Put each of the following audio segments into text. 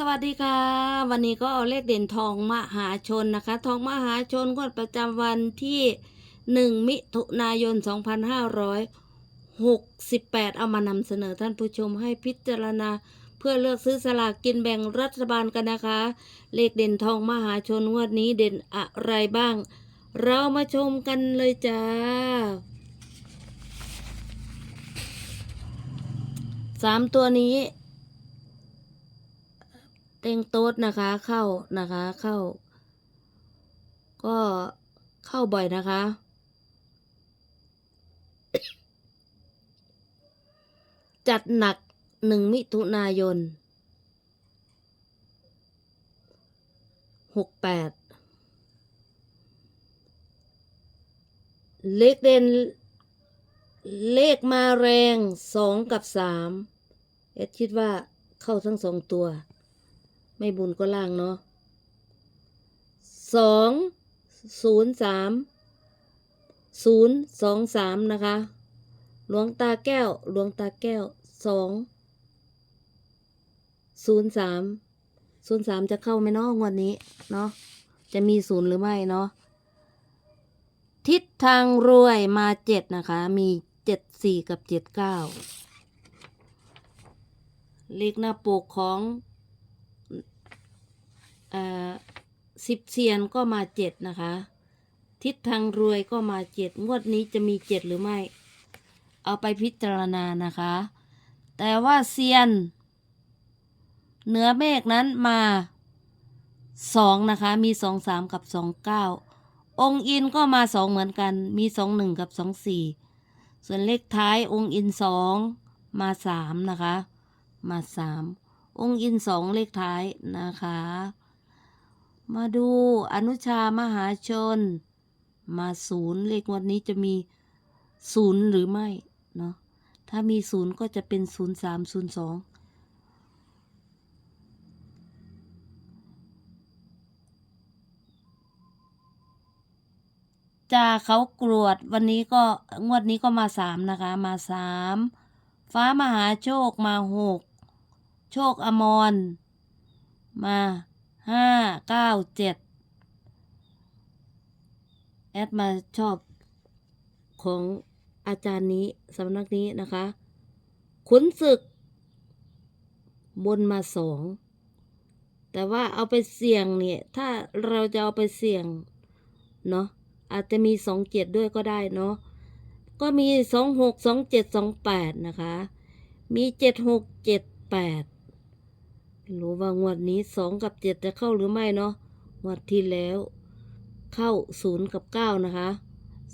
สวัสดีค่ะ วันนี้ก็เอาเลขเด่นทองมหาชนนะคะ ทองมหาชนงวดประจำวันที่หนึ่งมิถุนายน 2568 เอามานำเสนอท่านผู้ชมให้พิจารณา เพื่อเลือกซื้อสลากกินแบ่งรัฐบาลกันนะคะ เลขเด่นทองมหาชนงวดนี้เด่นอะไรบ้าง เรามาชมกันเลยจ้าสามตัวนี้ ต็งโต๊ดนะคะเข้านะคะเข้า ก็เข้าบ่อยนะคะ จัดหนักหนึ่งมิถุนายนหกแปดเลขเด่นเลขมาแรงสองกับสามเอ็ดคิดว่าเข้าทั้งสองตัว ไม่บุญก็ล่างเนาะสองศูนย์สามศูนย์สองสามนะคะ หลวงตาแก้ว หลวงตาแก้วสองศูนย์สามศูนย์สามจะเข้าไหมเนาะงวดนี้เนาะจะมีศูนย์หรือไม่เนาะทิศทางรวยมาเจ็ดนะคะ มีเจ็ดสี่กับเจ็ดเก้าเลขหน้าปกของ สิบเซียนก็มาเจ็ดนะคะ ทิศทางรวยก็มาเจ็ดงวดนี้จะมีเจ็ดหรือไม่ เอาไปพิจารณานะคะ แต่ว่าเซียนเหนือเมฆนั้นมาสองนะคะ มีสองสามกับสองเก้าองค์อินก็มาสองเหมือนกัน มีสองหนึ่งกับสองสี่ส่วนเลขท้ายองค์อินสองมาสามนะคะ มาสามองค์อินสองเลขท้ายนะคะ มาดูอนุชามหาชน มาศูนย์เลขวันนี้จะมีศูนย์หรือไม่เนาะถ้ามีศูนย์ก็จะเป็นศูนย์สามศูนย์สองจ่าเขากรวดวันนี้ก็งวดนี้ก็มาสามนะคะ มาสามฟ้ามหาโชคมาหกโชคอมรมา ห้าเก้าเจ็ดแอดมาชอบของอาจารย์นี้สำนักนี้นะคะ ขุนศึก บนมาสอง แต่ว่าเอาไปเสี่ยงเนี่ย ถ้าเราจะเอาไปเสี่ยง เนาะอาจจะมีสองเจ็ดด้วยก็ได้เนาะก็มีสองหกสองเจ็ดสองแปดนะคะ มีเจ็ดหกเจ็ดแปด ไม่รู้ว่างวดนี้สองกับเจ็ดจะเข้าหรือไม่เนาะงวดที่แล้ว เข้าศูนย์กับเก้านะคะ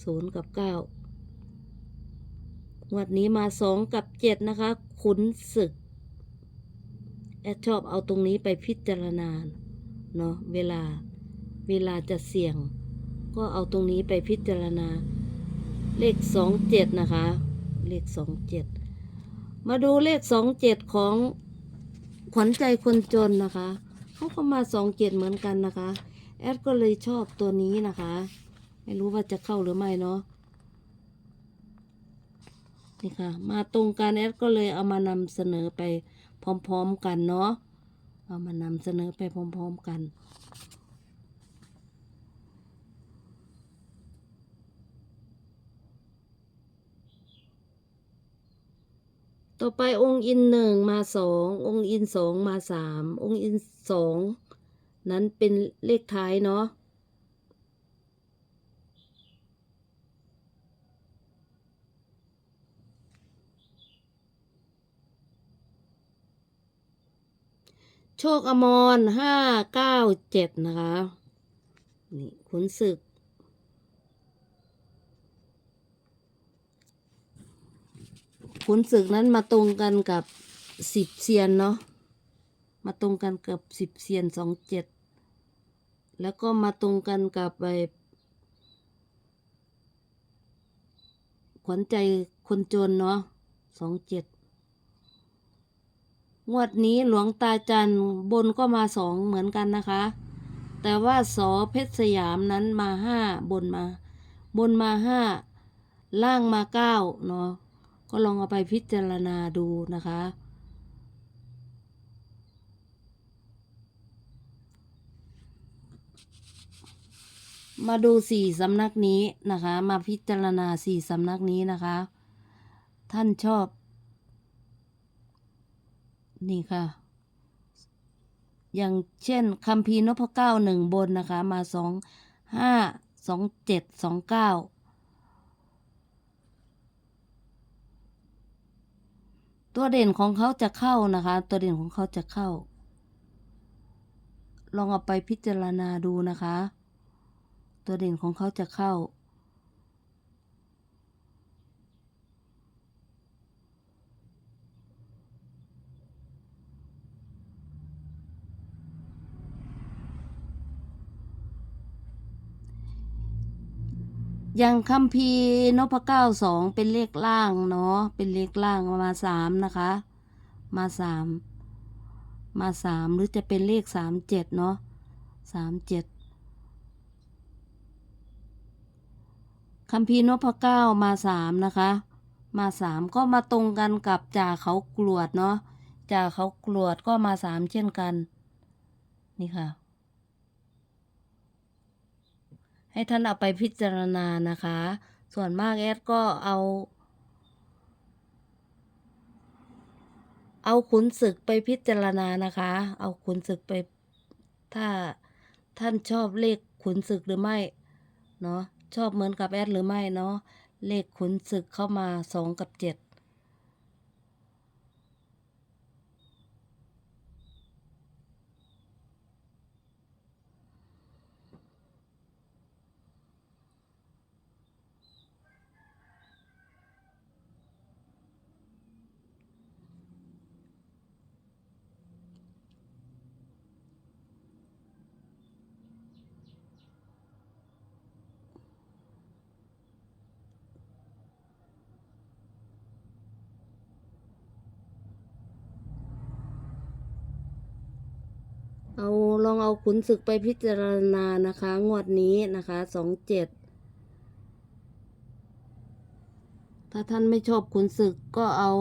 ศูนย์กับเก้างวดนี้มาสองกับเจ็ดนะคะ ขุนศึก แอดชอบเอาตรงนี้ไปพิจารณาเนาะเวลาเวลาจะเสี่ยง ก็เอาตรงนี้ไปพิจารณา เลขสองเจ็ดนะคะ เลขสองเจ็ดมาดูเลขสองเจ็ดของ ขวัญใจคนจนนะคะเขาก็มาสองเจ็ดเหมือนกันนะคะ แอดก็เลยชอบตัวนี้นะคะ ไม่รู้ว่าจะเข้าหรือไม่เนาะนี่ค่ะ มาตรงกันแอดก็เลยเอามานำเสนอไปพร้อมๆกันเนาะเอามานำเสนอไปพร้อมๆกัน ต่อไปองค์อินหนึ่งมาสององค์อินสองมาสามองค์อินสองนั้นเป็นเลขท้ายเนาะโชคอมรห้าเก้าเจ็ดนะคะ นี่ขุนศึก ขุนศึกนั้นมาตรงกันกับสิบเซียนเนาะมาตรงกันกับสิบเซียนสองเจ็ดแล้วก็มาตรงกันกับไปขวัญใจคนจนเนาะสองเจ็ดงวดนี้หลวงตาจันบนก็มาสองเหมือนกันนะคะ แต่ว่าสอเพชรสยามนั้นมาห้าบนมา บนมาห้าล่างมาเก้าเนาะ ก็ลองเอาไปพิจารณาดูนะคะ มาดูสี่สำนักนี้นะคะ มาพิจารณาสี่สำนักนี้นะคะ ท่านชอบ นี่ค่ะ อย่างเช่นคัมภีร์นพเก้าหนึ่งบนนะคะ มาสองห้าสองเจ็ดสองเก้า ตัวเด่นของเขาจะเข้านะคะ ตัวเด่นของเขาจะเข้า ลองเอาไปพิจารณาดูนะคะ ตัวเด่นของเขาจะเข้า อย่างคัมภีร์นพเก้าสองเป็นเลขล่างเนาะเป็นเลขล่างมาสามนะคะ มาสามมาสามหรือจะเป็นเลขสามเจ็ดเนาะสามเจ็ดคัมภีร์นพเก้ามาสามนะคะ มาสามก็มาตรงกันกับจ่าเขากรวดเนาะจ่าเขากรวดก็มาสามเช่นกัน นี่ค่ะ ให้ท่านเอาไปพิจารณานะคะ ส่วนมากแอดก็เอา เอาขุนศึกไปพิจารณานะคะ เอาขุนศึกไป ถ้าท่านชอบเลขขุนศึกหรือไม่ เนาะชอบเหมือนกับแอดหรือไม่เนาะเลขขุนศึกเข้ามาสองกับเจ็ด เอาลองเอาขุนศึกไปพิจารณานะคะ งวดนี้นะคะสองเจ็ดถ้าท่านไม่ชอบขุนศึกก็เอา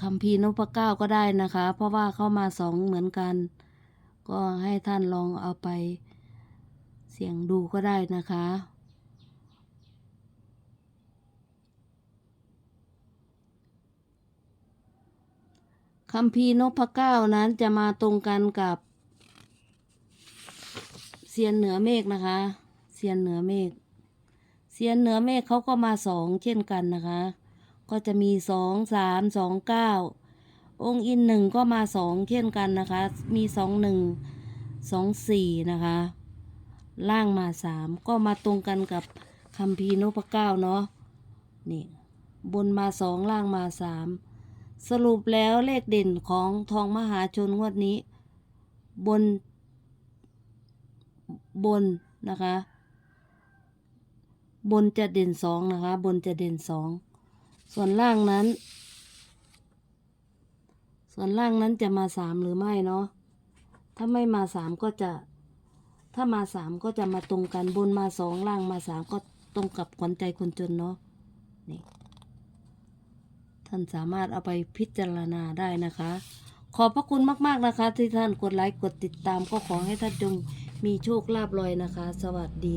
คัมภีนพเก้าก็ได้นะคะ เพราะว่าเข้ามาสองเหมือนกัน ก็ให้ท่านลองเอาไปเสี่ยงดูก็ได้นะคะ คัมภีนพเก้านั้นจะมาตรงกันกับเซียนเหนือเมฆนะคะเซียนเหนือเมฆเซียนเหนือเมฆเขาก็มาสองเช่นกันนะคะ ก็จะมีสองสามสองเก้าองค์อินหนึ่งก็มาสองเช่นกันนะคะ มีสองหนึ่งสองสี่นะคะ ล่างมาสามก็มาตรงกันกับคัมภีนพเก้าเนาะนี่บนมาสองล่างมาสาม สรุปแล้วเลขเด่นของทองมหาชนงวดนี้ บน บนนะคะ บนจะเด่นสองนะคะ บนจะเด่นสองส่วนล่างนั้น ส่วนล่างนั้นจะมาสามหรือไม่เนาะถ้าไม่มาสามก็จะ ถ้ามาสามก็จะมาตรงกันบนมาสองล่างมาสามก็ตรงกับขวัญใจคนจนเนาะนี่ ท่านสามารถเอาไปพิจารณาได้นะคะ ขอบพระคุณมาก ๆนะคะ ที่ท่านกดไลค์กดติดตามก็ขอให้ท่านจงมีโชคลาภลอยนะคะ สวัสดี